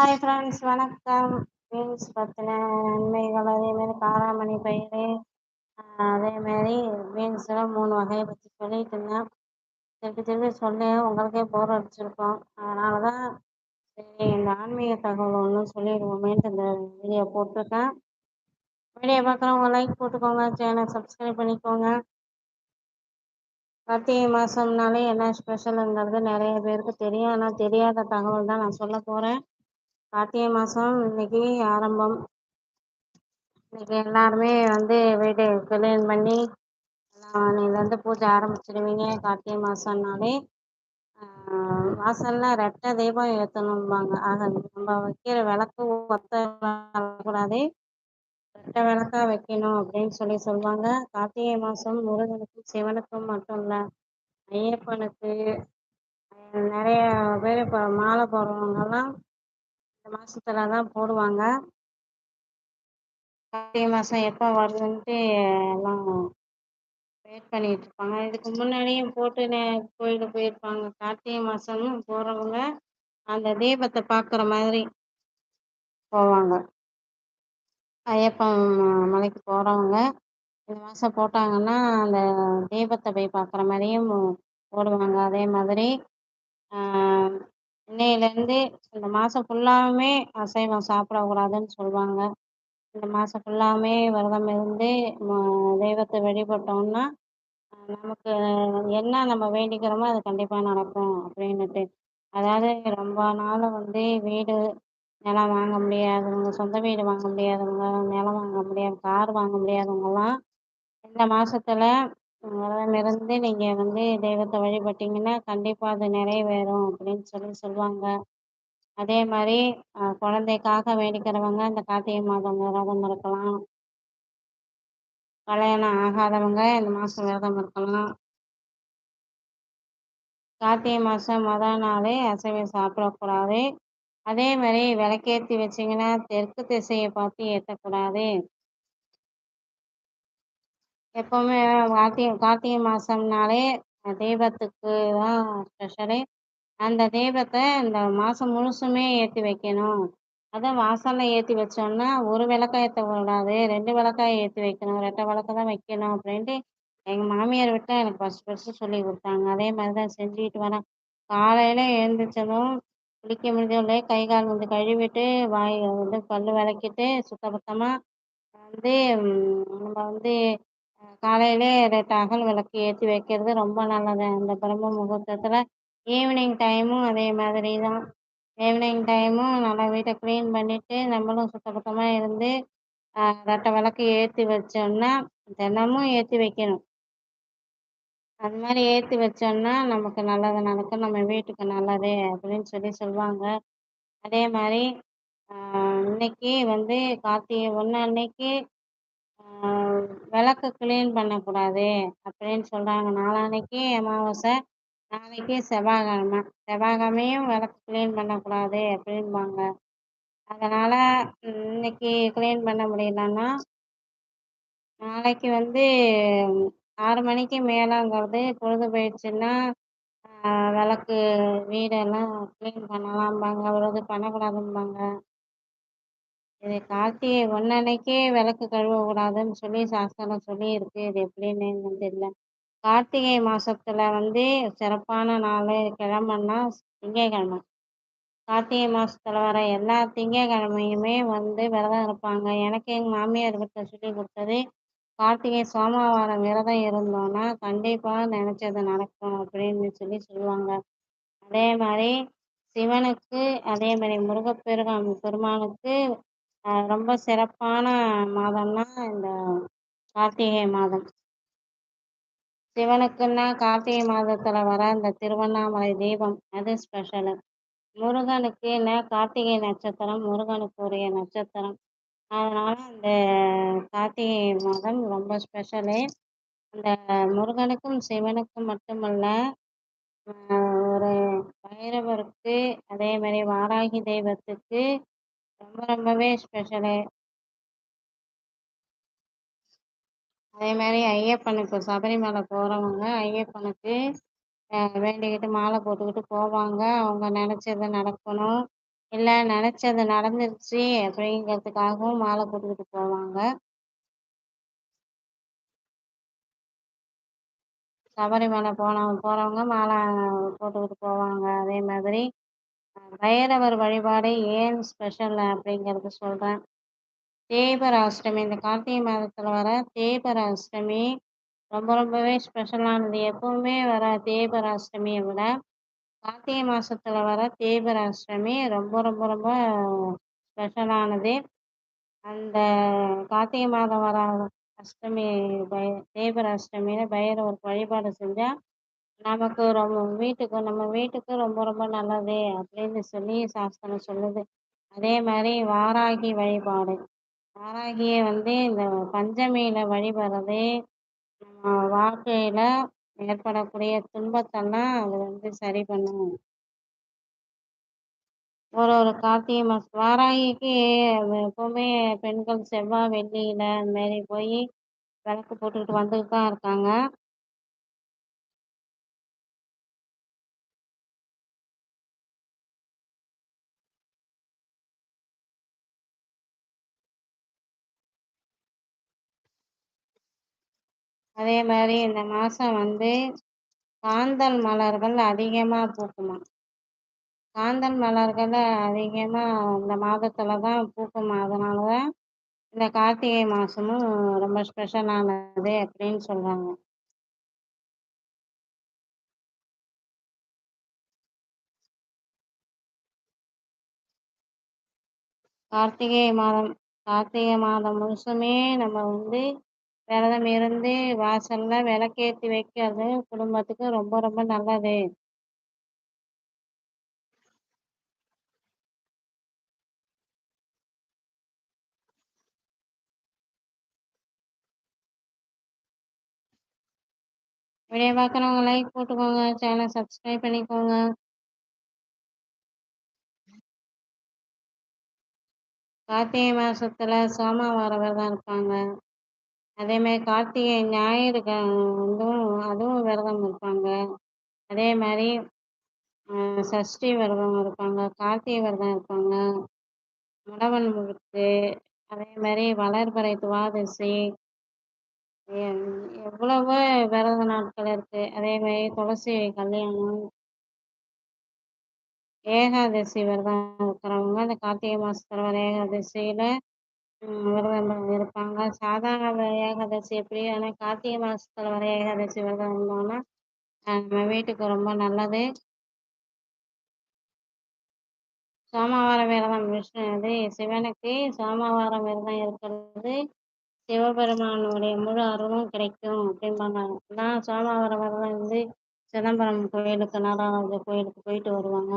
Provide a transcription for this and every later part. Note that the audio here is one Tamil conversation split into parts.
ஹாய் ஃப்ரெண்ட்ஸ் வணக்கம். பீன்ஸ் பற்றின நன்மைகள் அதேமாரி காராமணி பயிர் அதேமாரி பீன்ஸில் மூணு வகையை பற்றி சொல்லிட்டு இருந்தேன். திருப்பி திருப்பி சொல்லி உங்களுக்கே போர் அடிச்சிருக்கோம். அதனால தான் சரி இந்த ஆன்மீக தகவல் ஒன்று சொல்லிடுவோமேன்ட்டு இந்த வீடியோ போட்டிருக்கேன். வீடியோ பார்க்குறவங்க லைக் போட்டுக்கோங்க சேனல் சப்ஸ்கிரைப் பண்ணிக்கோங்க. கார்த்திகை மாதம்னாலே என்ன ஸ்பெஷலுங்கிறது நிறைய பேருக்கு தெரியும். ஆனால் தெரியாத தகவல் தான் நான் சொல்ல போகிறேன் கார்த்திகை மாதம் இன்னைக்கு ஆரம்பம். இன்னைக்கு எல்லாருமே வந்து வீடு கிளீன் பண்ணி நாளையிலேருந்து பூஜை ஆரம்பிச்சிடுவீங்க கார்த்திகை மாதம்னாலே வாசல்ல ரெட்டை தீபம் ஏற்றணும்பாங்க ஆக நம்ம வைக்கிற விளக்கு ஒத்த கூடாது ரெட்டை விளக்கா வைக்கணும் அப்படின்னு சொல்லி சொல்லுவாங்க. கார்த்திகை மாதம் முருகனுக்கும் சிவனுக்கும் மட்டும் இல்லை ஐயப்பனுக்கு நிறைய பேர் இப்போ மாலை போடுறவங்கெல்லாம் இந்த மாசத்துல தான் போடுவாங்க. கார்த்திகை மாசம் எப்போ வருதுன்ட்டு எல்லாம் வெயிட் பண்ணிட்டு இருப்பாங்க. இதுக்கு முன்னாடியும் போட்டு கோயிலுக்கு போயிருப்பாங்க. கார்த்திகை மாதமும் போறவங்க அந்த தீபத்தை பார்க்குற மாதிரி போவாங்க. ஐயப்பன் மலைக்கு போகிறவங்க இந்த மாதம் போட்டாங்கன்னா அந்த தீபத்தை போய் பார்க்குற மாதிரியும் போடுவாங்க. அதே மாதிரி ஆஹ் இன்னையிலேருந்து இந்த மாதம் ஃபுல்லாகவுமே அசைவம் சாப்பிடக்கூடாதுன்னு சொல்லுவாங்க. இந்த மாதம் ஃபுல்லாகவுமே விரதம் இருந்து தெய்வத்தை வழிபட்டோம்னா நமக்கு என்ன நம்ம வேண்டிக்கிறோமோ அது கண்டிப்பாக நடக்கும் அப்படின்னுட்டு. அதாவது ரொம்ப நாள் வந்து வீடு நிலம் வாங்க முடியாதவங்க சொந்த வீடு வாங்க முடியாதவங்க நிலம் வாங்க முடியாது கார் வாங்க முடியாதவங்கலாம் இந்த மாசத்துல இருந்து நீங்க வந்து தெய்வத்தை வழிபட்டீங்கன்னா கண்டிப்பா அது நிறைவேறும் அப்படின்னு சொல்லி சொல்லுவாங்க. அதே மாதிரி அஹ், குழந்தைக்காக வேண்டிக்கிறவங்க இந்த கார்த்திகை மாதம் விரதம் இருக்கலாம். கல்யாணம் ஆகாதவங்க இந்த மாசம் விரதம் இருக்கலாம். கார்த்திகை மாசம் மொதல் நாளே அசைவம் சாப்பிடக்கூடாது. அதே மாதிரி விளக்கேற்றி வச்சீங்கன்னா தெற்கு திசையை பார்த்து ஏற்றக்கூடாது எப்பவுமே கார்த்திகை கார்த்திகை மாதம்னாலே தீபத்துக்கு தான் ஸ்பெஷலு அந்த தீபத்தை இந்த மாதம் முழுசுமே ஏற்றி வைக்கணும். அதான் வாசல்ல ஏற்றி வச்சோம்னா ஒரு விளக்கா ஏற்றக்கூடாது ரெண்டு விளக்காய் ஏற்றி வைக்கணும் ரெட்டை விளக்கு தான் வைக்கணும் அப்படின்ட்டு எங்கள் மாமியார் விட்டு எனக்கு ஃபஸ்ட் ஃபஸ்ட்டு சொல்லி கொடுத்தாங்க. அதே மாதிரி தான் செஞ்சுக்கிட்டு வரேன் காலையில் எழுந்திரிச்சதும் குளிக்க முடிஞ்சவங்களே கை கால் வந்து கழுவிட்டு வாய் வந்து பல் விளக்கிட்டு சுத்தபத்தமாக வந்து நம்ம வந்து காலையிலே ரெண்டு அகல் விளக்கு ஏற்றி வைக்கிறது ரொம்ப நல்லது. அந்த பிரம்ம முகூர்த்தத்தில் ஈவினிங் டைமும் அதே மாதிரி தான் ஈவினிங் டைமும் நல்லா வீட்டை க்ளீன் பண்ணிவிட்டு நம்மளும் சுத்தபத்தமாக இருந்து ரெட்டை விளக்கு ஏற்றி வச்சோம்னா தினமும் ஏற்றி வைக்கணும். அது மாதிரி ஏற்றி வச்சோம்னா நமக்கு நல்லது நடக்கும் நம்ம வீட்டுக்கு நல்லது அப்படின்னு சொல்லி சொல்லுவாங்க. அதே மாதிரி இன்னைக்கு வந்து கார்த்திகை ஒன்று அன்னைக்கு விளக்கு க்ளீன் பண்ணக்கூடாது அப்படின்னு சொல்கிறாங்க நாளான்னைக்கு அமாவாசை நாளைக்கு செவ்வாய்க்கிழமை. செவ்வாய்க்கிழமையும் விளக்கு க்ளீன் பண்ணக்கூடாது அப்படின்பாங்க அதனால் இன்னைக்கு க்ளீன் பண்ண முடியலன்னா நாளைக்கு வந்து ஆறு மணிக்கு மேலேங்கிறது பொழுது போயிடுச்சுன்னா விளக்கு வீடெல்லாம் க்ளீன் பண்ணலாம்பாங்க. அவ்வளவு பண்ணக்கூடாதும்பாங்க. இது கார்த்திகை ஒன்னன்னைக்கே விளக்கு கழுவக்கூடாதுன்னு சொல்லி சாஸ்திரம் சொல்லி இருக்கு இது எப்படின்னு தெரியல. கார்த்திகை மாசத்துல வந்து சிறப்பான நாள் கிழமைன்னா திங்கட்கிழமை கார்த்திகை மாசத்துல வர எல்லா திங்கட்கிழமையுமே வந்து விரதம் இருப்பாங்க. எனக்கு எங்கள் மாமியார் வீட்டில் சொல்லி கொடுத்தது கார்த்திகை சோமவாரம் விரதம் இருந்தோன்னா கண்டிப்பாக நினச்சது நடக்கும் அப்படின்னு சொல்லி சொல்லுவாங்க. அதே மாதிரி சிவனுக்கு அதே மாதிரி முருகப்பெருமான் பெருமானுக்கு ரொம்ப சிறப்பான மாதம்னா இந்த கார்த்திகை மாதம். சிவனுக்குன்னா கார்த்திகை மாதத்துல வர அந்த திருவண்ணாமலை தீபம் அது ஸ்பெஷலு முருகனுக்குன்னா கார்த்திகை நட்சத்திரம் முருகனுக்கு உரிய நட்சத்திரம். அதனால அந்த கார்த்திகை மாதம் ரொம்ப ஸ்பெஷலு அந்த முருகனுக்கும் சிவனுக்கும் மட்டுமல்ல ஒரு பைரவருக்கு அதே மாதிரி வாராகி தெய்வத்துக்கு ரொம்ப ரொம்பவே ஸ்பெஷலு அதே மாதிரி ஐயப்பனுக்கு சபரிமலை போகிறவங்க ஐயப்பனுக்கு வேண்டிக்கிட்டு மாலை போட்டுக்கிட்டு போவாங்க. அவங்க நினச்சது நடக்கணும். இல்லை நினச்சது நடந்துருச்சு அப்படிங்கிறதுக்காகவும் மாலை போட்டுக்கிட்டு போவாங்க. சபரிமலை போன போகிறவங்க மாலை போட்டுக்கிட்டு போவாங்க. அதே மாதிரி பைரவர் வழிபாடு ஏன் ஸ்பெஷல் அப்படிங்கிறது சொல்கிறேன் தேய்பிறை அஷ்டமி இந்த கார்த்திகை மாதத்தில் வர தேய்பிறை அஷ்டமி ரொம்ப ரொம்பவே ஸ்பெஷலானது எப்பவுமே வர தேய்பிறை அஷ்டமியை விட கார்த்திகை மாதத்தில் வர தேய்பிறை அஷ்டமி ரொம்ப ரொம்ப ரொம்ப ஸ்பெஷலானது அந்த கார்த்திகை மாதம் வர அஷ்டமி பை தேய்பிறை அஷ்டமியில் பைரவர் வழிபாடு செஞ்சால் நமக்கு ரொம்ப வீட்டுக்கு நம்ம வீட்டுக்கு ரொம்ப ரொம்ப நல்லது அப்படின்னு சொல்லி சாஸ்திரம் சொல்லுது. அதே மாதிரி வாராகி வழிபாடு. வாராகியை வந்து இந்த பஞ்சமியில் வழிபடுறது நம்ம வாழ்க்கையில் ஏற்படக்கூடிய துன்பத்தெல்லாம் அது வந்து சரி பண்ணும். ஒரு ஒரு கார்த்திகை மாதம் வாராகிக்கு எப்போவுமே பெண்கள் செவ்வாய் வெள்ளியில் அந்த மாதிரி போய் விளக்கு போட்டுக்கிட்டு வந்துட்டு தான் இருக்காங்க. அதே மாதிரி இந்த மாதம் வந்து காந்தல் மலர்கள் அதிகமாக பூக்குமா காந்தல் மலர்கள் அதிகமாக இந்த மாதத்தில் தான் பூக்குமா அதனால தான் இந்த கார்த்திகை மாதமும் ரொம்ப ஸ்பெஷலானது அப்படின்னு சொல்கிறாங்க கார்த்திகை மாதம் கார்த்திகை மாதம் முழுசுமே நம்ம வந்து விரதம் இருந்து வாசலில் விளக்கேற்றி வைக்கிறது குடும்பத்துக்கு ரொம்ப ரொம்ப நல்லது. வீடியோ பார்க்குறவங்க லைக் போட்டுக்கோங்க. சேனலை சப்ஸ்கிரைப் பண்ணிக்கோங்க. கார்த்திகை மாதத்தில் சோமவார தான் இருப்பாங்க. அதேமாதிரி கார்த்திகை ஞாயிறு வந்தும் அதுவும் விரதம் இருப்பாங்க. அதே மாதிரி சஷ்டி விரதம் இருப்பாங்க கார்த்திகை விரதம் இருப்பாங்க. முடவன் முழுக்கு அதே மாதிரி வளர்பிறை துவாதசி எவ்வளவோ விரத நாட்கள் இருக்குது அதே மாதிரி துளசி கல்யாணம் ஏகாதசி விரதம் இருக்கிறவங்க அந்த கார்த்திகை மாதத்துல வர ஏகாதசியில் விரதம் இருப்பாங்க. சாதாரண ஏகாதசி எப்படி? ஆனால் கார்த்திகை மாதத்துல வர ஏகாதசி விரதம் இருந்தோம்னா நம்ம வீட்டுக்கு ரொம்ப நல்லது. சோமவார விரதம் விஷ்ணு இது சிவனுக்கு சோமவாரம் விரதம் இருக்கிறது. சிவபெருமானுடைய முழு அருளும் கிடைக்கும் அப்படிம்பாங்க. நான் சோமவார விரதம் வந்து சிதம்பரம் கோயிலுக்கு நடராஜர் கோயிலுக்கு போயிட்டு வருவாங்க.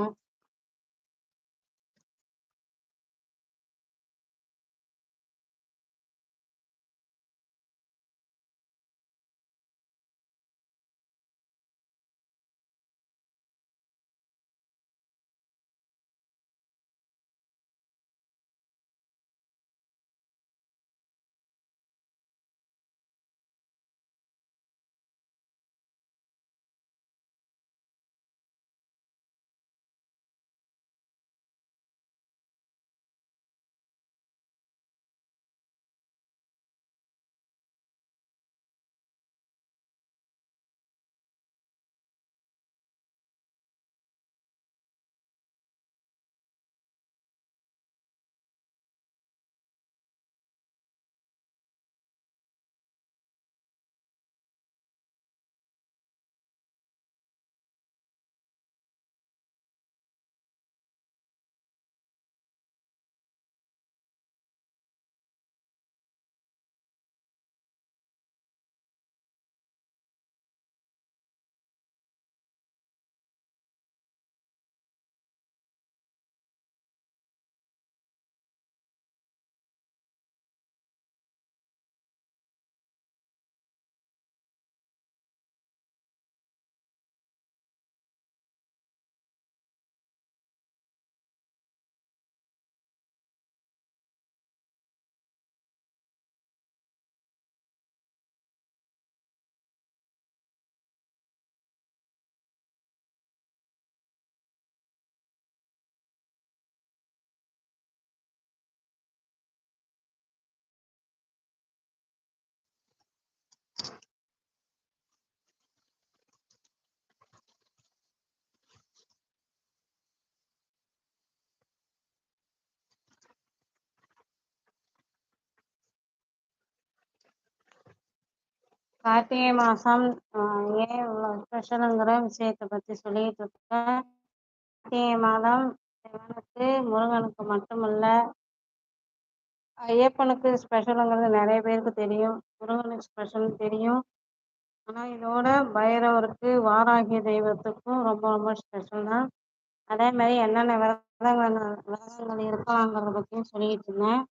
கார்த்திகை மாதம் ஏன் இவ்வளோ ஸ்பெஷலுங்கிற விஷயத்தை பற்றி சொல்லிகிட்டு இருக்கேன் கார்த்திகை மாதம் சிவனுக்கு முருகனுக்கு மட்டுமல்ல ஐயப்பனுக்கு ஸ்பெஷலுங்கிறது நிறைய பேருக்கு தெரியும். முருகனுக்கு ஸ்பெஷல் தெரியும். ஆனால் இதோட பைரவருக்கு வாராகி தெய்வத்துக்கும் ரொம்ப ரொம்ப ஸ்பெஷல் தான். அதே மாதிரி என்னென்ன விரதங்கள் விரதங்கள் இருக்கலாங்கிறத பற்றியும் சொல்லிக்கிட்டு இருந்தேன்.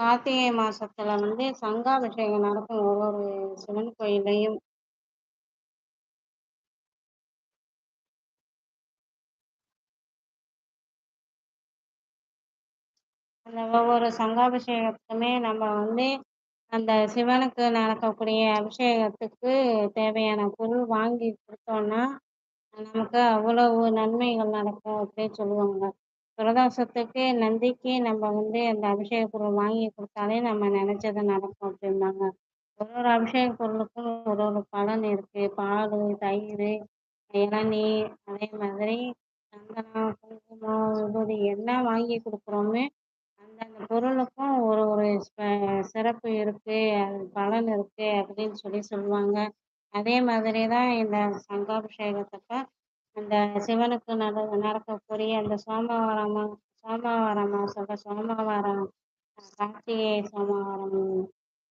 கார்த்திகை மாசத்துல வந்து சங்காபிஷேகம் நடக்கும் ஒவ்வொரு சிவன் கோயில்லையும் அந்த ஒவ்வொரு சங்காபிஷேகத்துக்குமே நம்ம வந்து அந்த சிவனுக்கு நடக்கக்கூடிய அபிஷேகத்துக்கு தேவையான பொருள் வாங்கி கொடுத்தோம்னா நமக்கு அவ்வளவு நன்மைகள் நடக்கும் அப்படின்னு சொல்லுவாங்க. பிரதோஷத்துக்கு நந்திக்கு நம்ம வந்து அந்த அபிஷேக பொருள் வாங்கி கொடுத்தாலே நம்ம நினச்சது நடக்கும் அப்படிம்பாங்க. ஒரு ஒரு அபிஷேக பொருளுக்கும் ஒரு ஒரு பலன் இருக்குது பால் தயிர் இளநீ அதே மாதிரி சந்தனம் குங்குமம் விபூதி என்ன வாங்கி கொடுக்குறோமே அந்தந்த பொருளுக்கும் ஒரு ஒரு சிறப்பு இருக்குது அது பலன் இருக்குது அப்படின்னு சொல்லி சொல்லுவாங்க. அதே மாதிரி தான் இந்த சங்காபிஷேகத்தப்ப அந்த சிவனுக்கு நட நடக்கக்கூடிய அந்த சோமவாரம் சோமவாரம் சொல்ற சோமவாரம் கார்த்திகை சோமவாரம்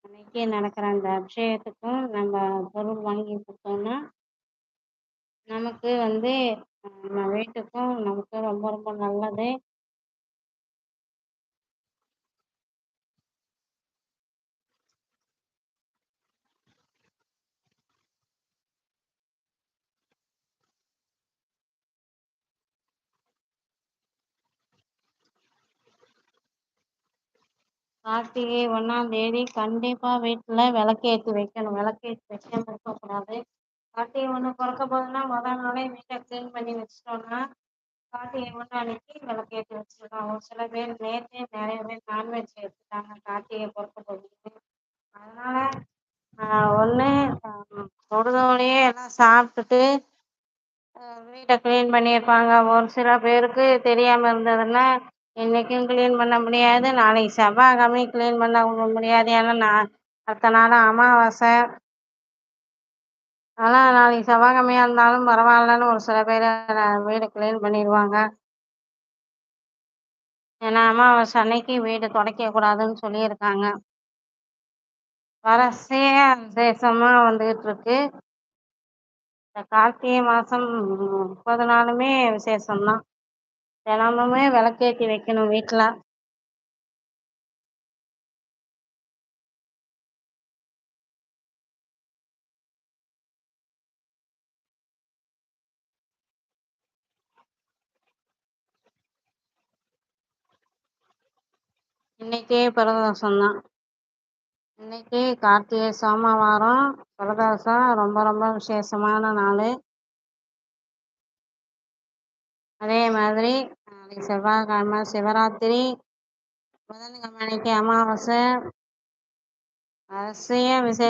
அன்னைக்கு நடக்கிற அந்த அபிஷேகத்துக்கும் நம்ம பொருள் வாங்கி கொடுத்தோம்னா நமக்கு வந்து நம்ம வீட்டுக்கும் நமக்கும் ரொம்ப ரொம்ப நல்லது. கார்த்திகை ஒன்றாம் தேதி கண்டிப்பாக வீட்டில் விளக்கேற்றி வைக்கணும். விளக்கேற்றி வைக்காம இருக்கக்கூடாது கார்த்திகை ஒன்று பிறக்க போதுன்னா முதல் நாளே வீட்டை க்ளீன் பண்ணி வச்சிட்டோம்னா கார்த்திகை ஒன்று அன்னைக்கு விளக்கேற்றி வச்சிடலாம் ஒரு சில பேர் நேற்றே நிறைய பேர் நான்வெஜ் எடுத்துட்டாங்க கார்த்திகை பிறக்க போகுது அதனால் ஒன்று தொழுதோடையே எல்லாம் சாப்பிட்டுட்டு வீட்டை க்ளீன் பண்ணியிருப்பாங்க. ஒரு சில பேருக்கு தெரியாமல் இருந்ததுன்னா இன்றைக்கும் க்ளீன் பண்ண முடியாது. நாளைக்கு செவ்வாய்க்கிழமை க்ளீன் பண்ண முடியாது. ஏன்னா நான் அடுத்த நாள் அமாவாசை. ஆனால் நாளைக்கு செவ்வாய்க்கிழமையா இருந்தாலும் பரவாயில்லன்னு ஒரு சில பேர் வீடு க்ளீன் பண்ணிடுவாங்க ஏன்னா அமாவாசை அன்னைக்கு வீடு துடைக்கக்கூடாதுன்னு சொல்லியிருக்காங்க. வரசே விசேஷமாக வந்துக்கிட்டு இருக்கு இந்த கார்த்திகை மாதம் முப்பது நாளுமே விசேஷம்தான். தினமுமே விளக்கேற்றி வைக்கணும் வீட்டில் இன்னைக்கே பிரதோஷம் தான். இன்னைக்கு கார்த்திகை சோமவாரம் பிரதோஷம் ரொம்ப ரொம்ப விசேஷமான நாள். அதே மாதிரி நாளைக்கு செவ்வாய்க்கிழமை சிவராத்திரி புதன்கிழமை அன்னைக்கு அமாவாசை வரிசையாக விசேஷம்